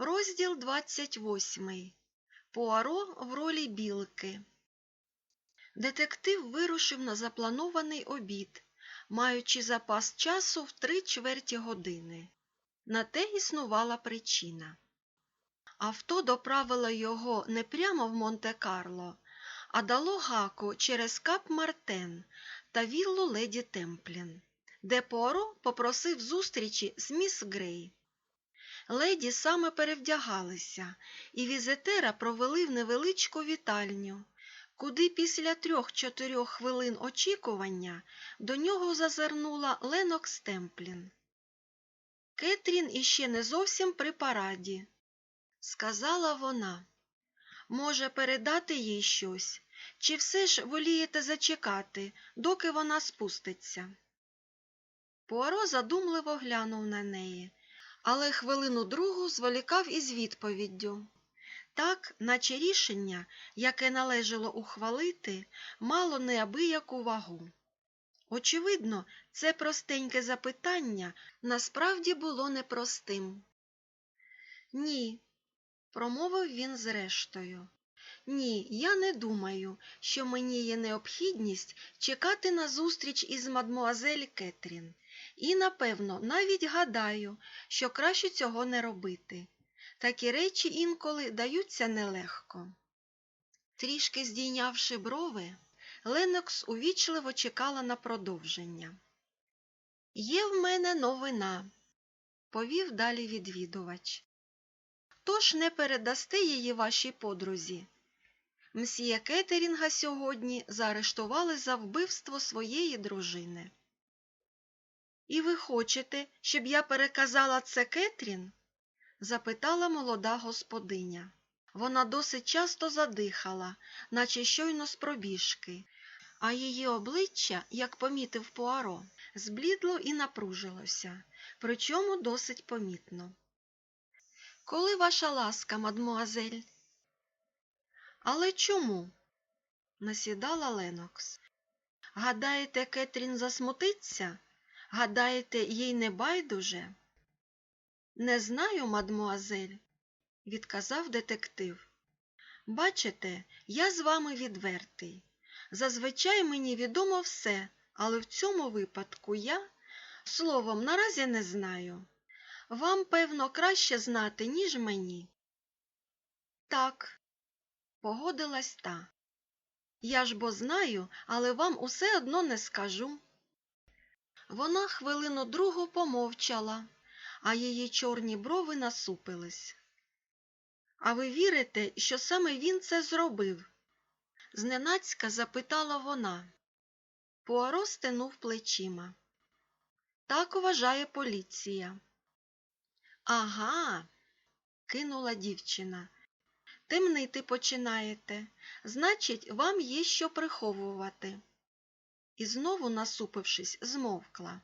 Розділ 28. Пуаро в ролі білки. Детектив вирушив на запланований обід, маючи запас часу в три чверті години. На те існувала причина. Авто доправило його не прямо в Монте-Карло, а дало гаку через Кап Мартен та віллу леді Темплін, де Пуаро попросив зустрічі з міс Грей. Леді саме перевдягалися, і візитера провели в невеличку вітальню, куди після трьох-чотирьох хвилин очікування до нього зазирнула Ленокс Темплін. Кетрін іще не зовсім при параді, сказала вона. Може, передати їй щось, чи все ж волієте зачекати, доки вона спуститься? Пуаро задумливо глянув на неї але хвилину другу зволікав із відповіддю. Так, наче рішення, яке належало ухвалити, мало неабияку вагу. Очевидно, це простеньке запитання насправді було непростим. Ні, промовив він зрештою. Ні, я не думаю, що мені є необхідність чекати на зустріч із мадмуазель Кетрін. І, напевно, навіть гадаю, що краще цього не робити. Такі речі інколи даються нелегко. Трішки здійнявши брови, Ленокс увічливо чекала на продовження. Є в мене новина, повів далі відвідувач. Тож не передасте її вашій подрузі. Мсьє Кетерінга сьогодні заарештували за вбивство своєї дружини. І ви хочете, щоб я переказала це Кетрін? запитала молода господиня. Вона досить часто задихала, наче щойно з пробіжки, а її обличчя, як помітив Пуаро, зблідло і напружилося, причому досить помітно. Коли ваша ласка, мадмуазель? Але чому? насідала Ленокс. Гадаєте, Кетрін засмутиться? Гадаєте, їй не байдуже? Не знаю, мадмуазель, відказав детектив. Бачите, я з вами відвертий. Зазвичай мені відомо все, але в цьому випадку я, словом, наразі не знаю. Вам, певно, краще знати, ніж мені. Так, погодилась та. Я ж бо знаю, але вам усе одно не скажу. Вона хвилину другу помовчала, а її чорні брови насупились. А ви вірите, що саме він це зробив? Зненацька запитала вона. Пуаро стенув плечима. Так вважає поліція. Ага, кинула дівчина. Темнити починаєте. Значить, вам є що приховувати. І знову, насупившись, змовкла.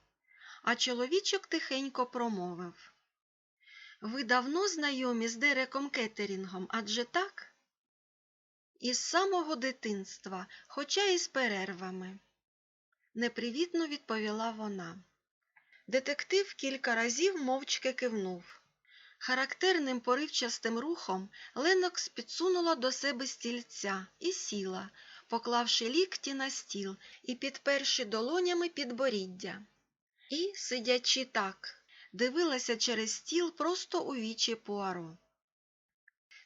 А чоловічок тихенько промовив. Ви давно знайомі з Дереком Кеттерінгом, адже так? Із самого дитинства, хоча і з перервами, непривітно відповіла вона. Детектив кілька разів мовчки кивнув. Характерним поривчастим рухом Ленокс підсунула до себе стільця і сіла, поклавши лікті на стіл і підперши долонями підборіддя. І, сидячи так, дивилася через стіл просто у вічі Пуаро.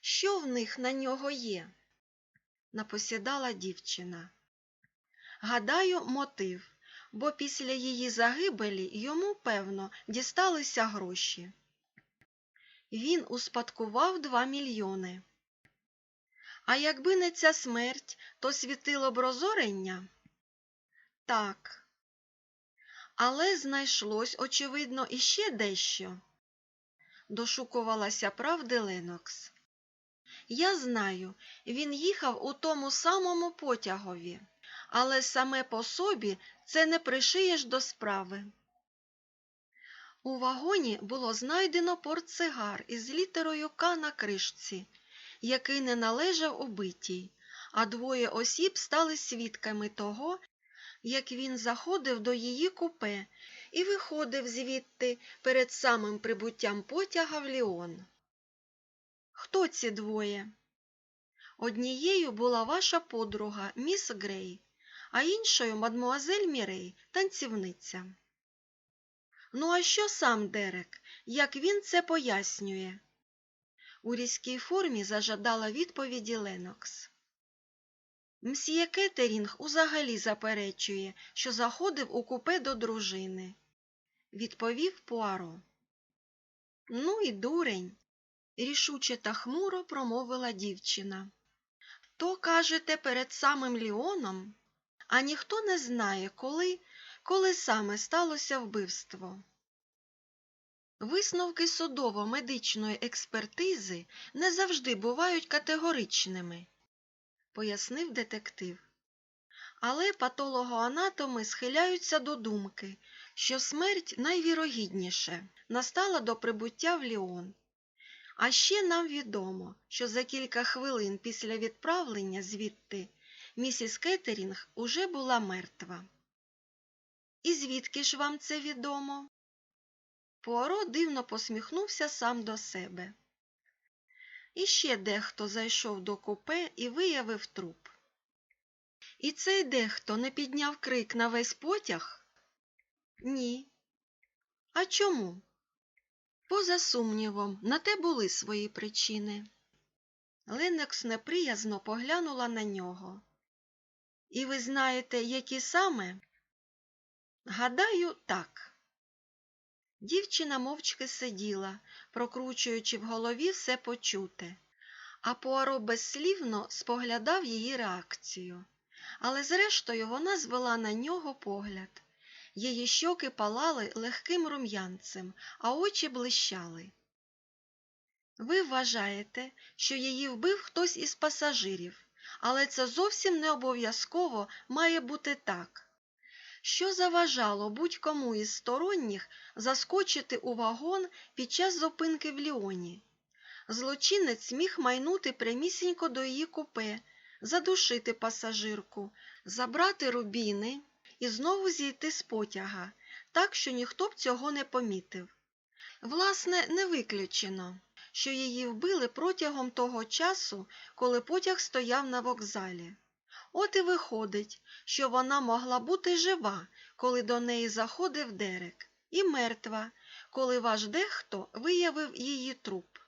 Що в них на нього є? напосідала дівчина. Гадаю, мотив, бо після її загибелі йому, певно, дісталися гроші. Він успадкував два мільйони. А якби не ця смерть, то світило б розорення? Так. Але знайшлось, очевидно, іще дещо. Дошукувалася правди Ленокс. Я знаю, він їхав у тому самому потягові, але саме по собі це не пришиєш до справи. У вагоні було знайдено портсигар із літерою К на кришці, який не належав убитій, а двоє осіб стали свідками того, як він заходив до її купе і виходив звідти перед самим прибуттям потяга в Ліон. Хто ці двоє? Однією була ваша подруга, міс Грей, а іншою мадмуазель Мірей, танцівниця. Ну, а що сам Дерек, як він це пояснює? У різкій формі зажадала відповіді Ленокс. Мсьє Кеттерінг узагалі заперечує, що заходив у купе до дружини, відповів Пуаро. Ну і дурень, рішуче та хмуро промовила дівчина. То, кажете, перед самим Ліоном, а ніхто не знає, коли, коли саме сталося вбивство. Висновки судово-медичної експертизи не завжди бувають категоричними, пояснив детектив. Але патологоанатоми схиляються до думки, що смерть найвірогідніше настала до прибуття в Ліон. А ще нам відомо, що за кілька хвилин після відправлення звідти місіс Кеттерінг уже була мертва. І звідки ж вам це відомо? Пуаро дивно посміхнувся сам до себе. І ще дехто зайшов до купе і виявив труп. І цей дехто не підняв крик на весь потяг? Ні. А чому? Поза сумнівом, на те були свої причини. Ленекс неприязно поглянула на нього. І ви знаєте, які саме? Гадаю, так. Дівчина мовчки сиділа, прокручуючи в голові все почуте, а Пуаро безслівно споглядав її реакцію. Але зрештою вона звела на нього погляд. Її щоки палали легким рум'янцем, а очі блищали. Ви вважаєте, що її вбив хтось із пасажирів, але це зовсім не обов'язково має бути так. Що заважало будь-кому із сторонніх заскочити у вагон під час зупинки в Ліоні? Злочинець міг майнути прямісінько до її купе, задушити пасажирку, забрати рубіни і знову зійти з потяга, так що ніхто б цього не помітив. Власне, не виключено, що її вбили протягом того часу, коли потяг стояв на вокзалі. От і виходить, що вона могла бути жива, коли до неї заходив Дерек, і мертва, коли ваш дехто виявив її труп.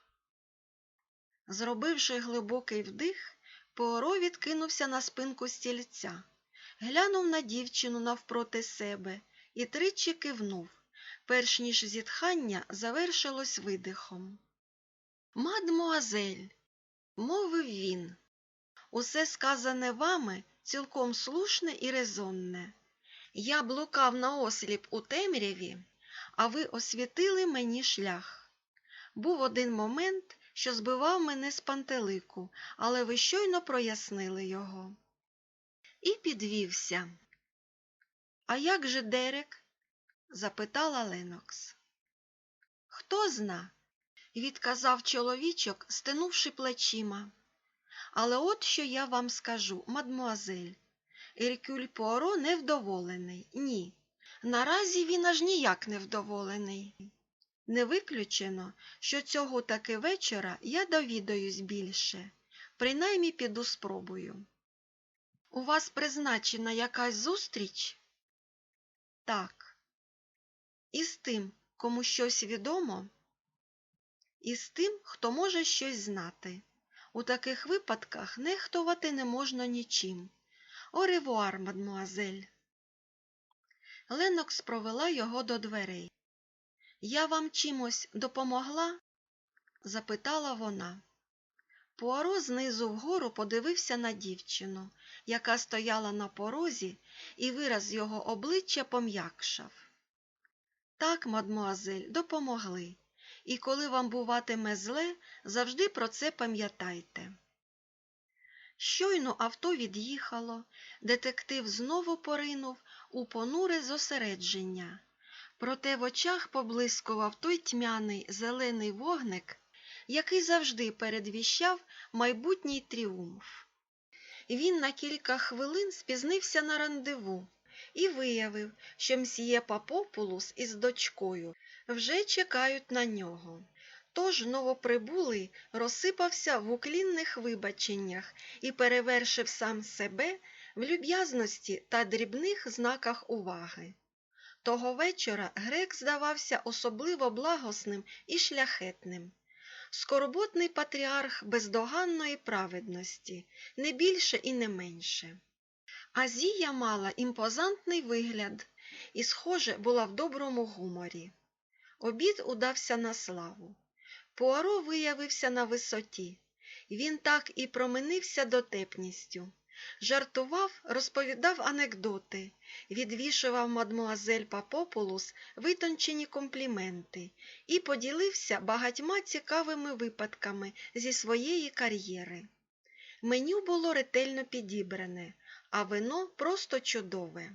Зробивши глибокий вдих, Пуаро відкинувся на спинку стільця, глянув на дівчину навпроти себе і тричі кивнув, перш ніж зітхання завершилось видихом. Мадмуазель, мовив він, усе сказане вами цілком слушне і резонне. Я блукав наосліп у темряві, а ви освітили мені шлях. Був один момент, що збивав мене з пантелику, але ви щойно прояснили його. І підвівся. А як же Дерек? запитала Ленокс. Хто зна? відказав чоловічок, стенувши плечима. Але от що я вам скажу, мадмуазель. Еркюль Пуаро невдоволений. Ні. Наразі він аж ніяк не вдоволений. Не виключено, що цього таки вечора я довідаюсь більше, принаймні піду спробую. У вас призначена якась зустріч? Так. І з тим, кому щось відомо, і з тим, хто може щось знати. У таких випадках нехтувати не можна нічим. Оревуар, мадмуазель. Ленокс провела його до дверей. Я вам чимось допомогла? запитала вона. Пуаро знизу вгору подивився на дівчину, яка стояла на порозі, і вираз його обличчя пом'якшав. Так, мадмуазель, допомогли, і коли вам буватиме зле, завжди про це пам'ятайте. Щойно авто від'їхало, детектив знову поринув у понуре зосередження. Проте в очах поблискував той тьмяний зелений вогник, який завжди передвіщав майбутній тріумф. Він на кілька хвилин спізнився на рандеву і виявив, що мсьє Папопулус із дочкою вже чекають на нього. Тож новоприбулий розсипався в уклінних вибаченнях і перевершив сам себе в люб'язності та дрібних знаках уваги. Того вечора грек здавався особливо благосним і шляхетним. Скорботний патріарх бездоганної праведності, не більше і не менше. Азія мала імпозантний вигляд і, схоже, була в доброму гуморі. Обід удався на славу. Пуаро виявився на висоті. Він так і променився дотепністю. Жартував, розповідав анекдоти, відвішував мадмуазель Папопулус витончені компліменти і поділився багатьма цікавими випадками зі своєї кар'єри. Меню було ретельно підібране, а вино просто чудове.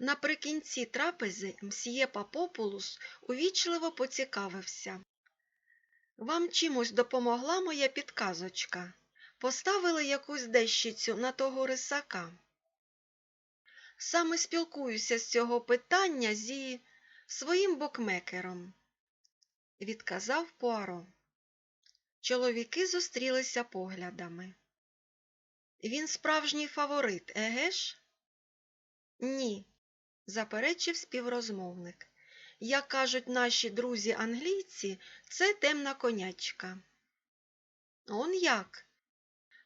Наприкінці трапези мсьє Папопулус увічливо поцікавився. Вам чимось допомогла моя підказочка? Поставили якусь дещицю на того рисака? Саме спілкуюся з цього питання зі своїм букмекером, відказав Пуаро. Чоловіки зустрілися поглядами. Він справжній фаворит, еге ж? Ні, заперечив співрозмовник. Як кажуть наші друзі англійці, це темна конячка. Он як?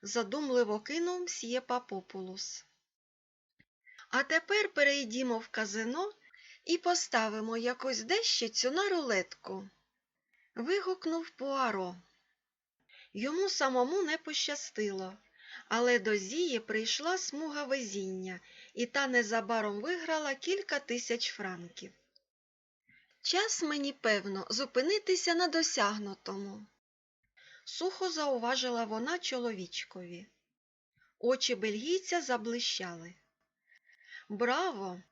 задумливо кинув мсьє Папопулус. А тепер перейдімо в казино і поставимо якусь дещицю на рулетку. Вигукнув Пуаро. Йому самому не пощастило, але до Зії прийшла смуга везіння, і та незабаром виграла кілька тисяч франків. Час мені, певно, зупинитися на досягнутому. Сухо зауважила вона чоловічкові. Очі бельгійця заблищали. Браво!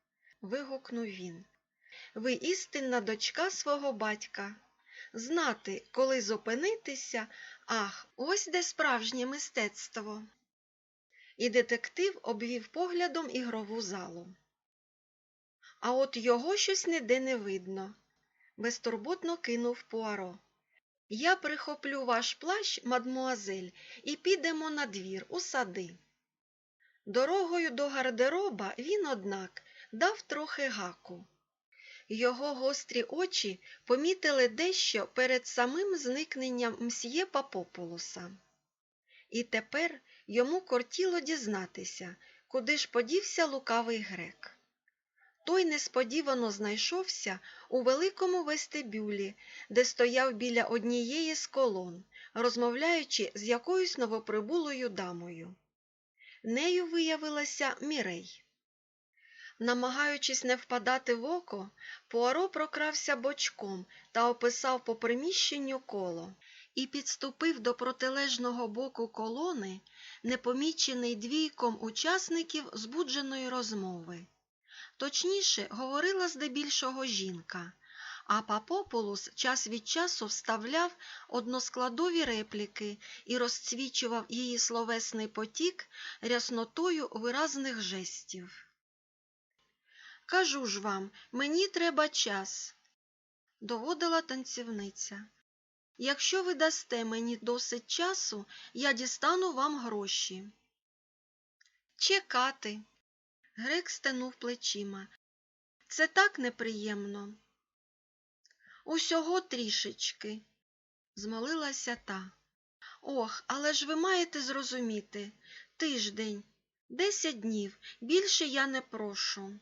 вигукнув він. Ви істинна дочка свого батька. Знати, коли зупинитися, ах, ось де справжнє мистецтво. І детектив обвів поглядом ігрову залу. А от його щось ніде не видно, безтурботно кинув Пуаро. Я прихоплю ваш плащ, мадмуазель, і підемо на двір, у сади. Дорогою до гардероба він, однак, дав трохи гаку. Його гострі очі помітили дещо перед самим зникненням мсьє Папопулуса. І тепер йому кортіло дізнатися, куди ж подівся лукавий грек. Той несподівано знайшовся у великому вестибюлі, де стояв біля однієї з колон, розмовляючи з якоюсь новоприбулою дамою. Нею виявилася Мірей. Намагаючись не впадати в око, Пуаро прокрався бочком та описав по приміщенню коло і підступив до протилежного боку колони, непомічений двійком учасників збудженої розмови. Точніше, говорила здебільшого жінка, а Папополус час від часу вставляв односкладові репліки і розцвічував її словесний потік ряснотою виразних жестів. Кажу ж вам, мені треба час, доводила танцівниця. Якщо ви дасте мені досить часу, я дістану вам гроші. Чекати. Грек стенув плечима. Це так неприємно. Усього трішечки, змолилася та. Ох, але ж ви маєте зрозуміти тиждень, десять днів, більше я не прошу.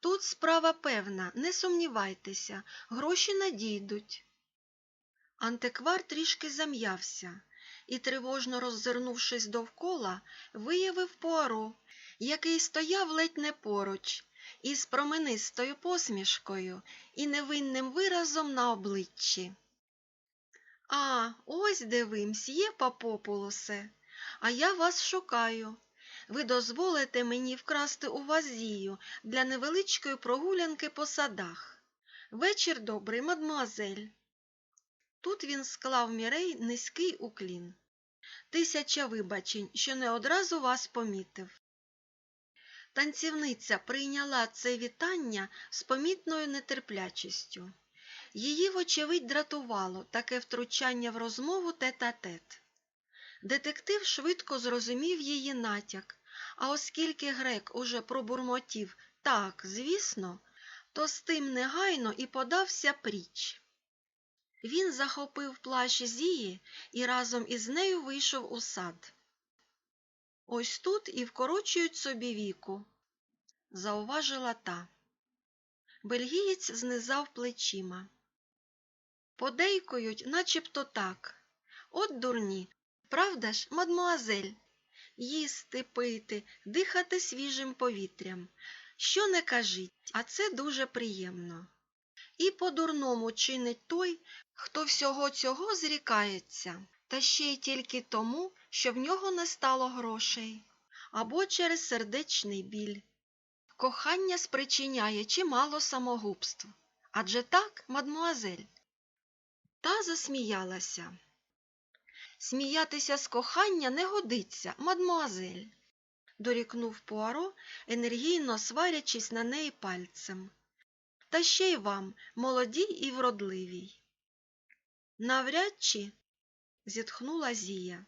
Тут справа певна, не сумнівайтеся, гроші надійдуть. Антиквар трішки зам'явся і, тривожно роззирнувшись довкола, виявив Пуаро, який стояв ледь не поруч, із променистою посмішкою і невинним виразом на обличчі. А, ось де ви, мсьє Папопулосе, а я вас шукаю. Ви дозволите мені вкрасти у вас зію для невеличкої прогулянки по садах. Вечір добрий, мадмуазель. Тут він склав мірей низький уклін. Тисяча вибачень, що не одразу вас помітив. Танцівниця прийняла це вітання з помітною нетерплячістю. Її, вочевидь, дратувало таке втручання в розмову тет-а-тет. Детектив швидко зрозумів її натяк, а оскільки грек уже пробурмотів так, звісно, то з тим негайно і подався пріч. Він захопив плащ Зії і разом із нею вийшов у сад. Ось тут і вкорочують собі віку, зауважила та. Бельгієць знизав плечима. Подейкують, начебто так. От дурні, правда ж, мадмуазель? Їсти, пити, дихати свіжим повітрям. Що не кажіть, а це дуже приємно. І по-дурному чинить той, хто всього цього зрікається, та ще й тільки тому, що в нього не стало грошей, або через сердечний біль. Кохання спричиняє чимало самогубств. Адже так, мадмуазель? Та засміялася. Сміятися з кохання не годиться, мадмуазель, дорікнув Пуаро, енергійно сварячись на неї пальцем. Та ще й вам, молодій і вродливій. Навряд чи, зітхнула Зія.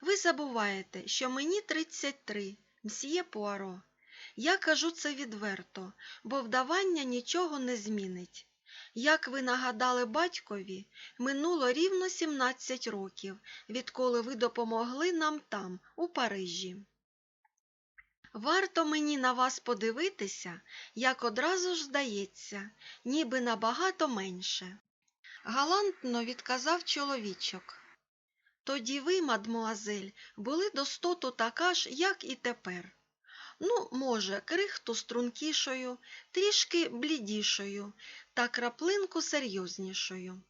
Ви забуваєте, що мені 33, мсьє Пуаро. Я кажу це відверто, бо вдавання нічого не змінить. Як ви нагадали батькові, минуло рівно 17 років, відколи ви допомогли нам там, у Парижі. Варто мені на вас подивитися, як одразу ж здається, ніби набагато менше. Галантно відказав чоловічок. Тоді ви, мадмуазель, були до стоту така ж, як і тепер. Ну, може, крихту стрункішою, трішки блідішою та краплинку серйознішою.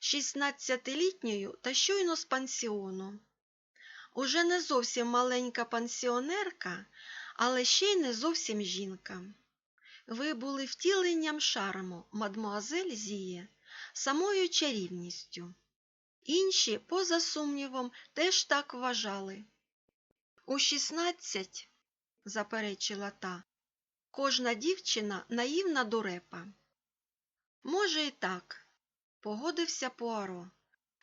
Шістнадцятилітньою та щойно з пансіону. Уже не зовсім маленька пансіонерка, але ще й не зовсім жінка. Ви були втіленням шарму, мадмуазель Зіє, самою чарівністю. Інші, поза сумнівом, теж так вважали. У шістнадцять, заперечила та, кожна дівчина наївна дурепа. Може, і так, погодився Пуаро.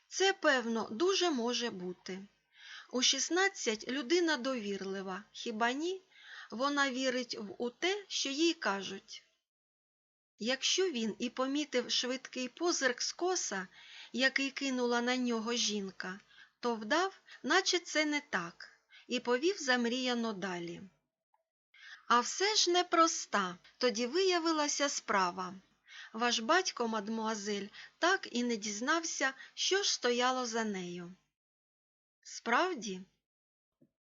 Це, певно, дуже може бути. У 16 людина довірлива, хіба ні? Вона вірить в те, що їй кажуть. Якщо він і помітив швидкий позирк скоса, який кинула на нього жінка, то вдав, наче це не так, і повів замріяно далі. А все ж непроста, тоді виявилася справа. Ваш батько, мадмуазель, так і не дізнався, що ж стояло за нею. Справді,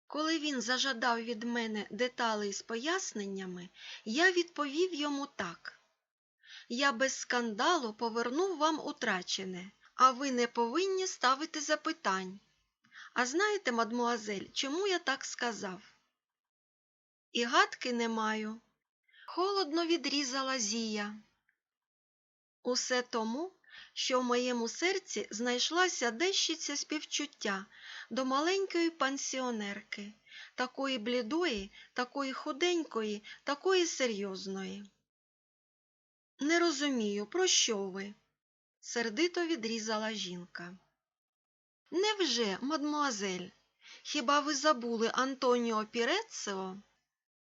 коли він зажадав від мене деталей з поясненнями, я відповів йому так. Я без скандалу повернув вам утрачене, а ви не повинні ставити запитань. А знаєте, мадмуазель, чому я так сказав? І гадки не маю. Холодно відрізала Зія. Усе тому, що в моєму серці знайшлася дещиця співчуття до маленької пансіонерки, такої блідої, такої худенької, такої серйозної. Не розумію, про що ви? сердито відрізала жінка. Невже, мадмуазель, хіба ви забули Антоніо Пірецео?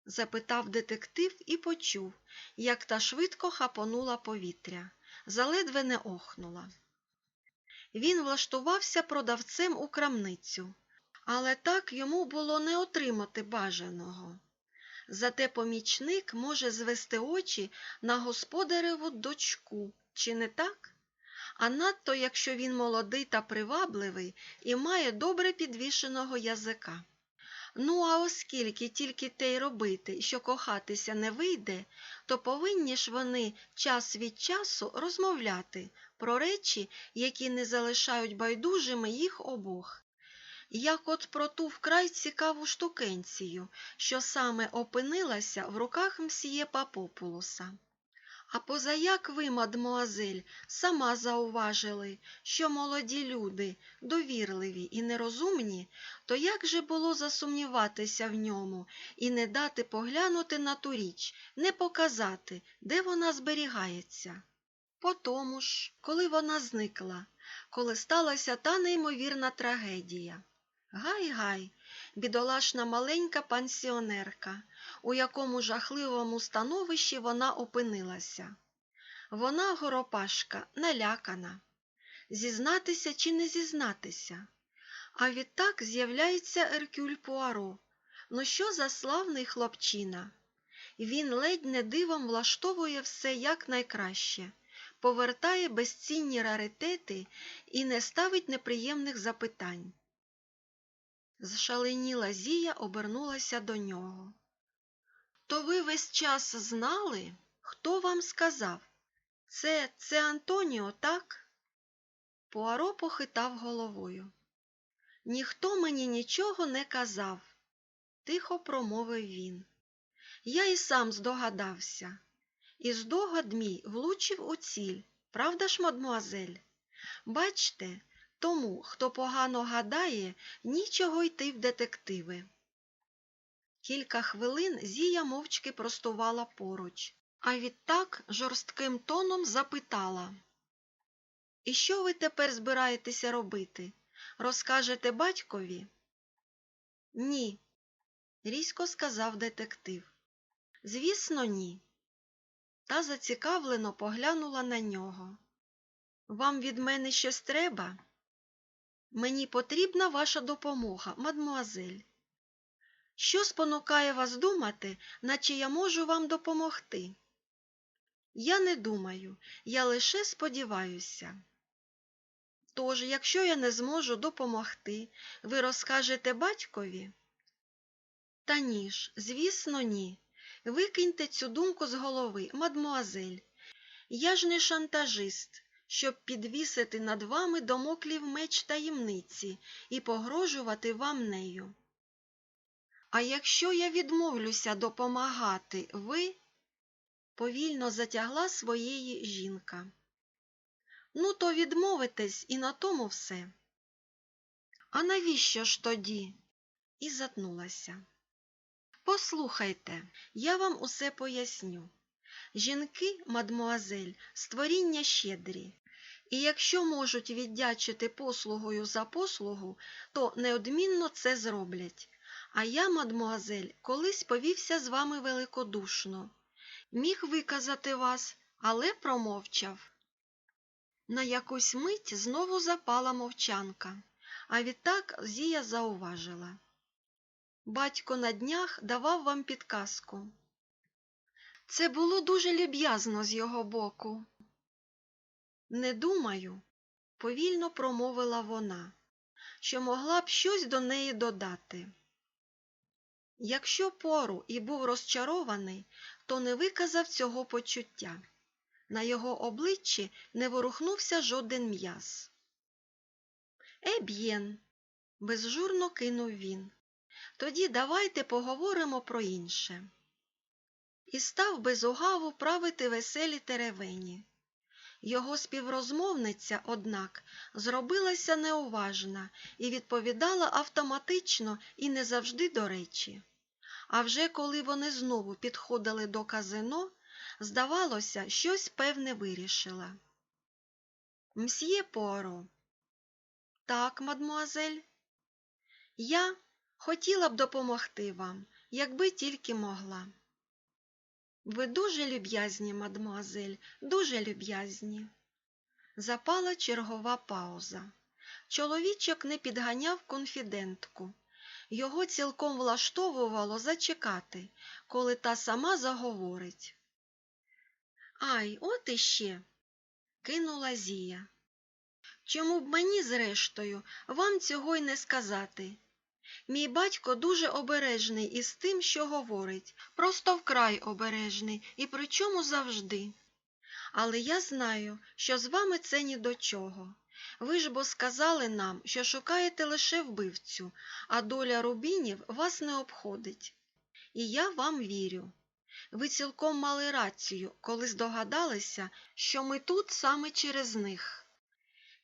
запитав детектив і почув, як та швидко хапонула повітря, заледве не охнула. Він влаштувався продавцем у крамницю, але так йому було не отримати бажаного. Зате помічник може звести очі на господареву дочку, чи не так? А надто, якщо він молодий та привабливий і має добре підвішеного язика. Ну, а оскільки тільки те й робити, що кохатися не вийде, то повинні ж вони час від часу розмовляти про речі, які не залишають байдужими їх обох. Як от про ту вкрай цікаву штукенцію, що саме опинилася в руках мсьє Папопулуса. А позаяк ви, мадмуазель, сама зауважили, що молоді люди, довірливі і нерозумні, то як же було засумніватися в ньому і не дати поглянути на ту річ, не показати, де вона зберігається? По тому ж, коли вона зникла, коли сталася та неймовірна трагедія. Гай-гай, бідолашна маленька пансіонерка, у якому жахливому становищі вона опинилася. Вона, горопашка, налякана. Зізнатися чи не зізнатися? А відтак з'являється Еркюль Пуаро. Ну що за славний хлопчина? Він ледь не дивом влаштовує все якнайкраще, повертає безцінні раритети і не ставить неприємних запитань. Зшаленіла Зія обернулася до нього. То ви весь час знали? Хто вам сказав? Це це Антоніо, так? Пуаро похитав головою. Ніхто мені нічого не казав, тихо промовив він. Я і сам здогадався. І здогад мій влучив у ціль, правда ж, мадмуазель? Бачте, тому, хто погано гадає, нічого йти в детективи. Кілька хвилин Зія мовчки простувала поруч, а відтак жорстким тоном запитала. І що ви тепер збираєтеся робити? Розкажете батькові? Ні, різко сказав детектив. Звісно, ні. Та зацікавлено поглянула на нього. Вам від мене щось треба? Мені потрібна ваша допомога, мадмуазель. Що спонукає вас думати, наче я можу вам допомогти? Я не думаю, я лише сподіваюся. Тож, якщо я не зможу допомогти, ви розкажете батькові? Та ні ж, звісно, ні. Викиньте цю думку з голови, мадмуазель. Я ж не шантажист, щоб підвісити над вами домоклів меч таємниці і погрожувати вам нею. А якщо я відмовлюся допомагати, ви повільно затягла своєї жінка. Ну, то відмовитесь і на тому все. А навіщо ж тоді? І затнулася. Послухайте, я вам усе поясню. Жінки, мадмуазель, створіння щедрі, і якщо можуть віддячити послугою за послугу, то неодмінно це зроблять. А я, мадмуазель, колись повівся з вами великодушно. Міг виказати вас, але промовчав. На якусь мить знову запала мовчанка, а відтак Зія зауважила. Батько на днях давав вам підказку. Це було дуже люб'язно з його боку. Не думаю, повільно промовила вона, що могла б щось до неї додати. Якщо пору і був розчарований, то не виказав цього почуття. На його обличчі не ворухнувся жоден м'яз. Еб'єн, безжурно кинув він. Тоді давайте поговоримо про інше. І став без угаву правити веселі теревені. Його співрозмовниця, однак, зробилася неуважна і відповідала автоматично і не завжди до речі. А вже коли вони знову підходили до казино, здавалося, щось певне вирішила. Мсьє Поро. Так, мадмуазель. Я хотіла б допомогти вам, якби тільки могла. Ви дуже люб'язні, мадмуазель, дуже люб'язні. Запала чергова пауза. Чоловічок не підганяв конфідентку. Його цілком влаштовувало зачекати, коли та сама заговорить. Ай, от іще, кинула Зія. Чому б мені, зрештою, вам цього й не сказати? Мій батько дуже обережний із тим, що говорить, просто вкрай обережний і причому завжди. Але я знаю, що з вами це ні до чого. Ви ж бо сказали нам, що шукаєте лише вбивцю, а доля рубінів вас не обходить. І я вам вірю. Ви цілком мали рацію, коли здогадалися, що ми тут саме через них.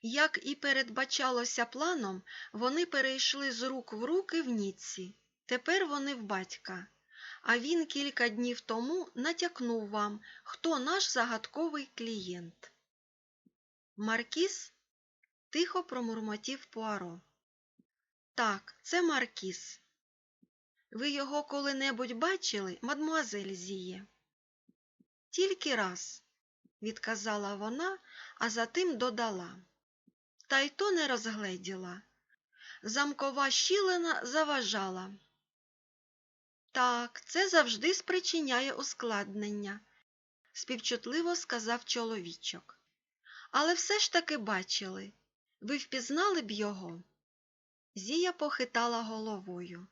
Як і передбачалося планом, вони перейшли з рук в руки в Ніцці. Тепер вони в батька. А він кілька днів тому натякнув вам, хто наш загадковий клієнт. Маркіс? тихо промурмотів Пуаро. Так, це Маркіс. Ви його коли-небудь бачили, мадмуазель Зіє? Тільки раз, відказала вона, а затим додала. Та й то не розгледіла. Замкова щілина заважала. Так, це завжди спричиняє ускладнення, співчутливо сказав чоловічок. Але все ж таки бачили. Ви впізнали б його? Зія похитала головою.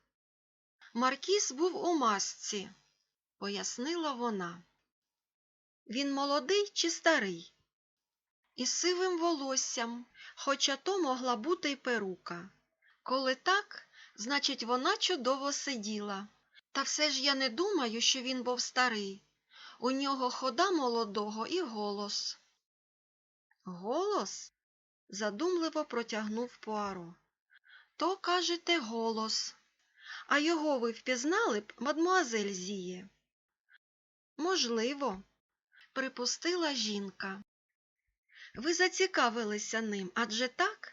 Маркіс був у масці, пояснила вона. Він молодий чи старий? Із сивим волоссям, хоча то могла бути й перука. Коли так, значить, вона чудово сиділа. Та все ж я не думаю, що він був старий. У нього хода молодого і голос. Голос? задумливо протягнув Пуаро. То, кажете, голос. А його ви впізнали б, мадмуазель Зіє? Можливо, припустила жінка. Ви зацікавилися ним, адже так?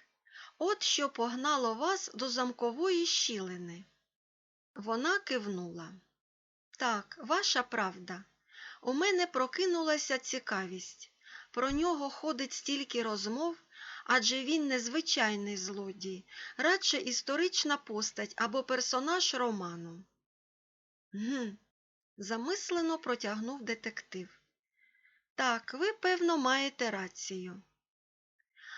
От що погнало вас до замкової щілини. Вона кивнула. Так, ваша правда. У мене прокинулася цікавість. Про нього ходить стільки розмов, адже він незвичайний злодій, радше історична постать або персонаж роману. Гм, замислено протягнув детектив. Так, ви, певно, маєте рацію.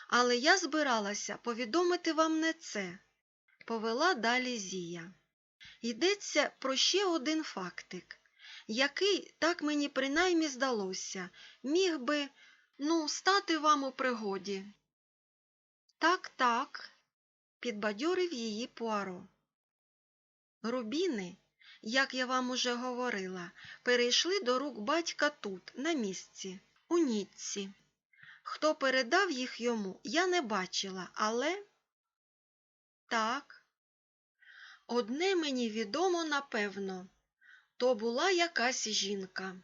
Але я збиралася повідомити вам не це, повела далі Зія. Йдеться про ще один фактик, який, так мені принаймні здалося, міг би, ну, стати вам у пригоді. Так, так, підбадьорив її Пуаро. Рубіни, як я вам уже говорила, перейшли до рук батька тут, на місці, у Ніцці. Хто передав їх йому, я не бачила, але. Так. Одне мені відомо напевно, то була якась жінка.